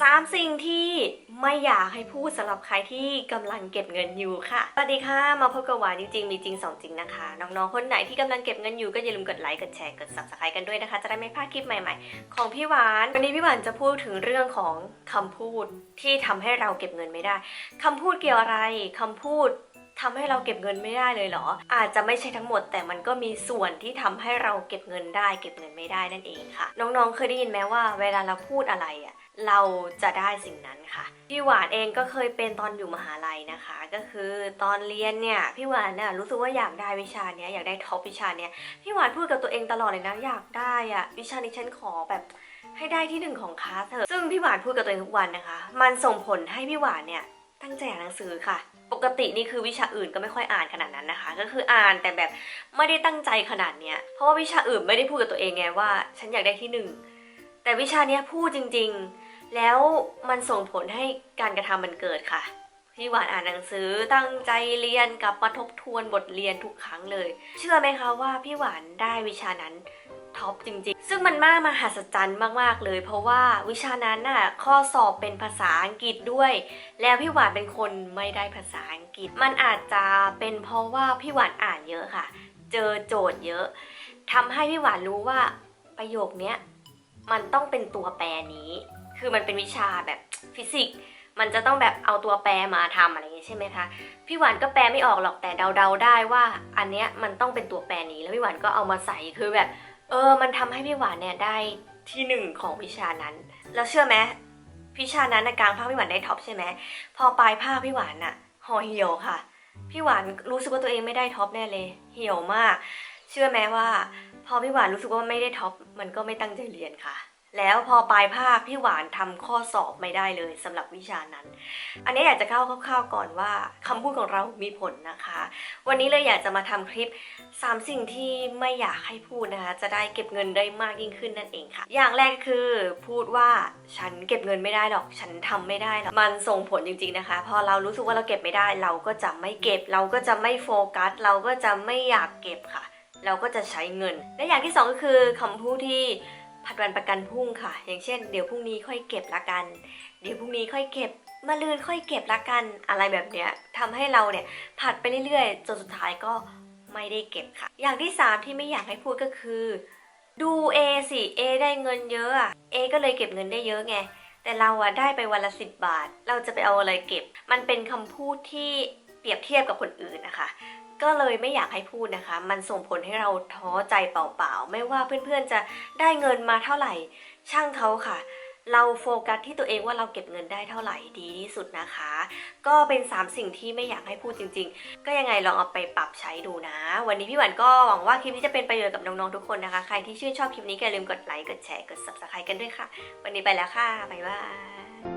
สามสิ่งที่ไม่อยากให้พูดสำหรับใครที่กำลังเก็บเงินอยู่ค่ะ สวัสดีค่ะ มาพบกับหวานจริงๆ มีจริงสองจริงนะคะ น้องๆ คนไหนที่กำลังเก็บเงินอยู่ก็อย่าลืมกดไลค์ กดแชร์ กด subscribe กันด้วยนะคะ จะได้ไม่พลาดคลิปใหม่ๆ ของพี่หวาน วันนี้พี่หวานจะพูดถึงเรื่องของคำพูดที่ทำให้เราเก็บเงินไม่ได้คำพูดเกี่ยวอะไรคำพูดทำให้เราเก็บเงินไม่ได้เลยเหรอ อาจจะไม่ใช่ทั้งหมด แต่มันก็มีส่วนที่ทำให้เราเก็บเงินได้ เก็บเงินไม่ได้นั่นเองค่ะ น้องๆ เคยได้ยินไหมว่า เวลาเราพูดอะไรอะ เราจะได้สิ่งนั้นค่ะ พี่หวานเองก็เคยเป็นตอนอยู่มหาลัยนะคะ ก็คือตอนเรียนเนี่ยพี่หวานเนี่ยรู้สึกว่าอยากได้วิชาเนี้ยอยากได้ท็อปวิชาเนี้ยพี่หวานพูดกับตัวเองตลอดเลยนะอยากได้อะวิชานี้ฉันขอแบบให้ได้ที่หนึ่งของคลาสเถอะซึ่งพี่หวานพูดกับตัวเองทุกวันนะคะ มันส่งผลให้พี่หวานเนี่ยตั้งใจอ่านหนังสือค่ะ ปกตินี่คือวิชาอื่นก็ไม่ค่อยอ่านขนาดนั้นนะคะ ก็คืออ่านแต่แบบไม่ได้ตั้งใจขนาดเนี้ยเพราะว่าวิชาอื่นไม่ได้พูดกับตัวเองไงว่า ฉันอยากได้ที่หนึ่งแต่วิชาเนี้ยพูดจริง ๆ แล้วมันส่งผลให้การกระทำมันเกิดค่ะ พี่หวานอ่านหนังสือตั้งใจเรียนกับมาทบทวนบทเรียนทุกครั้งเลย เชื่อไหมคะว่าพี่หวานได้วิชานั้นท็อปจริงๆ ซึ่งมันมากมหัศจรรย์มากๆเลย เพราะว่าวิชานั้นน่ะข้อสอบเป็นภาษาอังกฤษด้วย แล้วพี่หวานเป็นคนไม่ได้ภาษาอังกฤษ มันอาจจะเป็นเพราะว่าพี่หวานอ่านเยอะค่ะ เจอโจทย์เยอะทำให้พี่หวานรู้ว่าประโยคเนี้ยมันต้องเป็นตัวแปรนี้ คือมันเป็นวิชาแบบฟิสิกส์มันจะต้องแบบเอาตัวแปรมาทำอะไรอย่างงี้ใช่ไหมคะ พี่หวานก็แปลไม่ออกหรอกแต่เดาๆได้ว่า อันเนี้ยมันต้องเป็นตัวแปรนี้แล้วพี่หวานก็เอามาใส่คือแบบ เออ มันทำให้พี่หวานเนี่ยได้ที่หนึ่งของวิชานั้น แล้วเชื่อไหมวิชานั้นในกลางภาคพี่หวานได้ท็อปใช่ไหมพอปลายภาคพี่หวานอะห่อเหี่ยวค่ะ พี่หวานรู้สึกว่าตัวเองไม่ได้ท็อปแน่เลยเหี่ยวมาก เชื่อไหมว่า พอพี่หวานรู้สึกว่าไม่ได้ท็อปมันก็ไม่ตั้งใจเรียนค่ะ แล้วพอปลายภาคพี่หวานทำข้อสอบไม่ได้เลยสำหรับวิชานั้น อันนี้อยากจะเข้าคร่าวๆก่อนว่าคำพูดของเรามีผลนะคะ วันนี้เลยอยากจะมาทำคลิป 3 สิ่งที่ไม่อยากให้พูดนะคะ จะได้เก็บเงินได้มากยิ่งขึ้นนั่นเองค่ะ อย่างแรกคือพูดว่าฉันเก็บเงินไม่ได้หรอก ฉันทำไม่ได้หรอก มันส่งผลจริงๆนะคะ พอเรารู้สึกว่าเราเก็บไม่ได้ เราก็จะไม่เก็บ เราก็จะไม่โฟกัส เราก็จะไม่อยากเก็บค่ะ เราก็จะใช้เงิน และอย่างที่สองก็คือคำพูดที่ ผัดวันประกันพรุ่งค่ะ อย่างเช่นเดี๋ยวพรุ่งนี้ค่อยเก็บละกัน เดี๋ยวพรุ่งนี้ค่อยเก็บมาลืนค่อยเก็บละกันอะไรแบบเนี้ยทำให้เราเนี่ยผัดไปเรื่อยๆจนสุดท้ายก็ไม่ได้เก็บค่ะ อย่างที่สามที่ไม่อยากให้พูดก็คือ ดู A สิ A ได้เงินเยอะอะ A ก็เลยเก็บเงินได้เยอะไงแต่เราอะได้ไปวันละสิบบาท เราจะไปเอาอะไรเก็บ มันเป็นคำพูดที่เปรียบเทียบกับคนอื่นนะคะ ก็เลยไม่อยากให้พูดนะคะ มันส่งผลให้เราท้อใจเปล่าๆ ไม่ว่าเพื่อนๆจะได้เงินมาเท่าไหร่ ช่างเขาค่ะ เราโฟกัสที่ตัวเองว่าเราเก็บเงินได้เท่าไหร่ดีที่สุดนะคะ ก็เป็น 3 สิ่งที่ไม่อยากให้พูดจริง ๆ ก็ยังไงลองเอาไปปรับใช้ดูนะ วันนี้พี่หวันก็หวังว่าคลิปนี้จะเป็นประโยชน์กับน้องๆทุกคนนะคะ ใครที่ชื่นชอบคลิปนี้อย่าลืมกดไลค์ กดแชร์ กด subscribe กันด้วยค่ะ วันนี้ไปแล้วค่ะ บ๊ายบาย